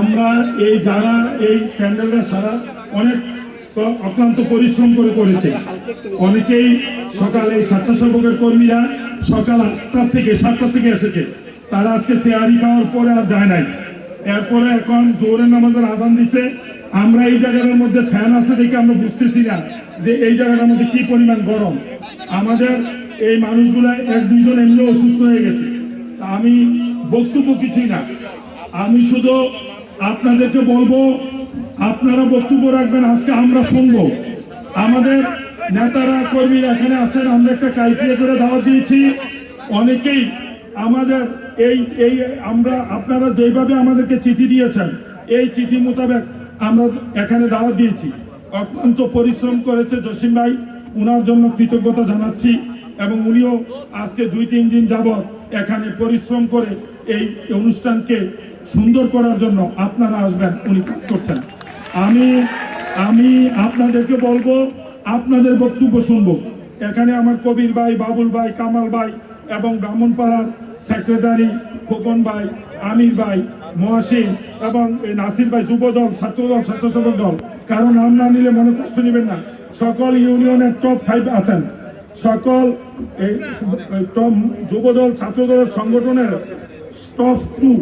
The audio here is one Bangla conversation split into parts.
আমরা এই যারা এই প্যান্ডেলটা সারা অনেক অক্লান্ত পরিশ্রম করে করেছে। অনেকেই সকালে স্বেচ্ছাসেবকের কর্মীরা সকাল আটটার থেকে সাতটার থেকে এসেছে। তারা আজকে চেয়ারি খাওয়ার পরে আর যায় নাই। এরপরে এখন জোরের নামাজের আজান দিছে। আমরা এই জায়গাটার মধ্যে ফ্যান আছে দেখে আমরা বুঝতেছি না যে এই জায়গাটার মধ্যে কি পরিমাণ গরম। আমাদের এই মানুষগুলা এক দুইজন এমনি অসুস্থ হয়ে গেছে। আমি বক্তব্য কিছুই না। আমি শুধু আপনাদেরকে বলব, আপনারা বক্তব্য রাখবেন, আজকে আমরা শুনব। আমাদের নেতারা, কর্মীরা এখানে আছেন, আমরা একটা ক্রাইটেরিয়া করে দাওয়াত দিয়েছি। অনেকেই আমাদের এই এই আমরা, আপনারা যেভাবে আমাদেরকে চিঠি দিয়েছেন, এই চিঠি মোতাবেক আমরা এখানে দাওয়াত দিয়েছি। অত্যন্ত পরিশ্রম করেছে জসিম ভাই ওনার জন্য কৃতজ্ঞতা জানাচ্ছি এবং উনিও আজকে দুই, তিন দিন যাবৎ এখানে পরিশ্রম করে এই অনুষ্ঠানকে সুন্দর করার জন্য আপনারা আসবেন, উনি কাজ করছেন। আমি আমি আপনাদেরকে বলব, আপনাদের বক্তব্য শুনব। এখানে আমার কবির ভাই, বাবুল ভাই, কামাল ভাই এবং ব্রাহ্মণপাড়ার সেক্রেটারি খোকন ভাই, আমির ভাই, মহাসিন এবং নাসির ভাই যুব দল ছাত্র দল স্বেচ্ছাসেবক দল। কারণ নাম না নিলে মনে কষ্ট নেবেন না। সকল ইউনিয়নের টপ ফাইভ আছেন। সকল যুবদল, ছাত্রদলের সংগঠনের টপ টু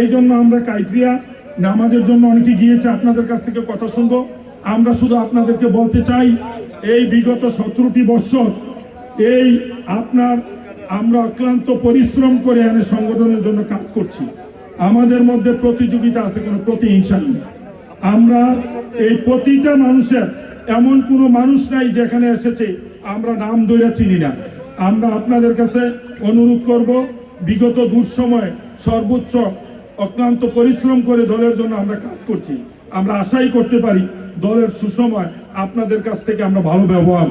এই জন্য আমরা ক্রাইটেরিয়া নামাজের জন্য অনেকে গিয়েছে, আপনাদের কাছ থেকে কথা শুনব। আমরা শুধু আপনাদেরকে বলতে চাই, এই বিগত সতেরোটি বছর এই আপনার আমরা অক্লান্ত পরিশ্রম করে এনে সংগঠনের জন্য কাজ করছি। আমাদের মধ্যে প্রতিযোগিতা আছে কোনো প্রতিহিংসা নেই। আমরা এই প্রতিটা মানুষের, এমন কোনো মানুষ নাই যেখানে এসেছে, আমরা নাম দইরা চিনি না। আমরা আপনাদের কাছে অনুরোধ করব বিগত দুঃসময় সর্বোচ্চ অক্লান্ত পরিশ্রম করে দলের জন্য আমরা কাজ করছি। আমরা আশাই করতে পারি দলের সুসময় আপনাদের কাছ থেকে আমরা ভালো ব্যবহার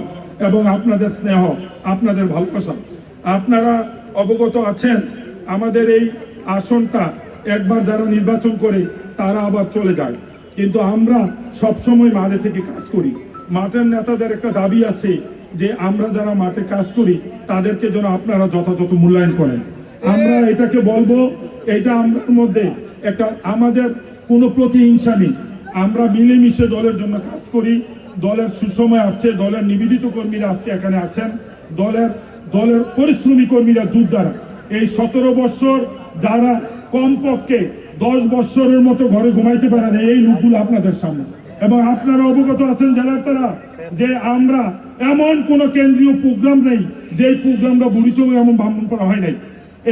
এবং আপনাদের স্নেহ, আপনাদের ভালোবাসা। আপনারা অবগত আছেন, আমাদের এই আসনটা একবার যারা নির্বাচন করে তারা আবার চলে যায়। কিন্তু আমরা সবসময় মাঠে থেকে কাজ করি। মাঠের নেতাদের একটা দাবি আছে যে আমরা যারা মাঠে কাজ করি, তাদেরকে যেন আপনারা যথাযথ মূল্যায়ন করেন। আমরা এটাকে বলব, এটা আমাদের মধ্যে একটা, আমাদের কোনো প্রতিহিংসা নেই। আমরা মিলেমিশে দলের জন্য কাজ করি, দলের সুসময় আসছে, দলের নিবেদিত কর্মীরা আজকে এখানে আছেন, দলের দলের পরিশ্রমী কর্মীরা যোদ্ধারা। এই সতেরো বছর যারা কমপক্ষে দশ বছরের মতো ঘরে ঘুমাইতে পারে না, এই লোকগুলো আপনাদের সামনে। এবং আপনারা অবগত আছেন জেলার তারা যে আমরা এমন কোন কেন্দ্রীয় প্রোগ্রাম নেই যে প্রোগ্রামটা বুড়িচং এমন ভ্রমণ করা হয় নাই।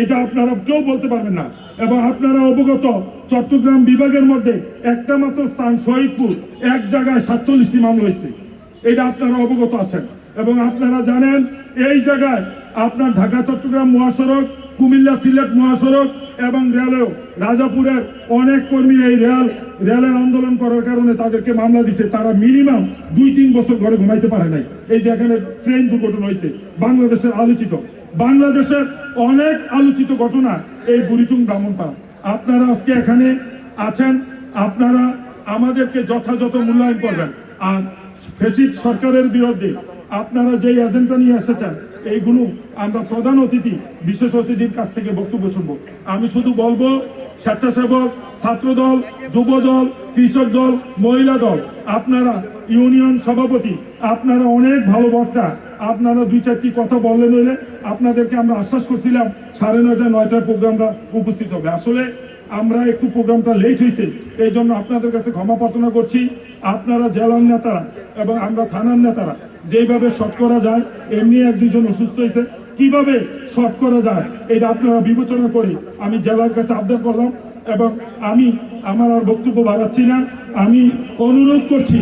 এটা আপনারা কেউ বলতে পারবেন না। এবং আপনারা অবগত, চট্টগ্রাম বিভাগের মধ্যে একটা মাত্র স্থান শহীদপুর, এক জায়গায় সাতচল্লিশটি মামলা হয়েছে। এটা আপনারা অবগত আছেন। এবং আপনারা জানেন, এই জায়গায় আপনার ঢাকা, চট্টগ্রাম মহাসড়ক, কুমিল্লা, সিলেট মহাসড়ক এবং রেলেও রাজাপুরের অনেক কর্মী এই রেল, রেলের আন্দোলন করার কারণে তাদেরকে মামলা দিছে। তারা মিনিমাম দুই, তিন বছর ঘরে ঘুমাইতে পারে নাই। এই যে এখানে ট্রেন দুর্ঘটনা হয়েছে, বাংলাদেশের আলোচিত। বাংলাদেশের অনেক আলোচিত ঘটনা এই বুড়িচুং ব্রাহ্মণপাড়া আপনারা আজকে এখানে আছেন, আপনারা আমাদেরকে যথাযথ মূল্যায়ন করবেন। আর ফেসিক সরকারের বিরুদ্ধে আপনারা যে এজেন্ডা নিয়ে এসেছেন, এইগুলো আমরা প্রধান অতিথি, বিশেষ অতিথির কাছ থেকে বক্তব্য শুনব। আমি শুধু বলব, স্বেচ্ছাসেবক, ছাত্রদল, যুবদল, কৃষক দল, মহিলা দল, আপনারা ইউনিয়ন সভাপতি, আপনারা অনেক ভালো বক্তা। আপনারা দুই চারটি কথা বললেন হইলে আপনাদেরকে আমরা আশ্বাস করছিলাম সাড়ে নয়টা, নয়টার প্রোগ্রামটা উপস্থিত হবে। আসলে আমরা একটু প্রোগ্রামটা লেট হয়েছে এই জন্য আপনাদের কাছে ক্ষমা প্রার্থনা করছি। আপনারা জেলার নেতারা এবং আমরা থানার নেতারা, যেভাবে শট করা যায়, এমনি এক দুজন অসুস্থ হয়েছে কীভাবে শট করা যায়, এটা আপনারা বিবেচনা করে আমি জেলার কাছে আবদার করলাম এবং আমি, আমার আর বক্তব্য বাড়াচ্ছি না। আমি অনুরোধ করছি।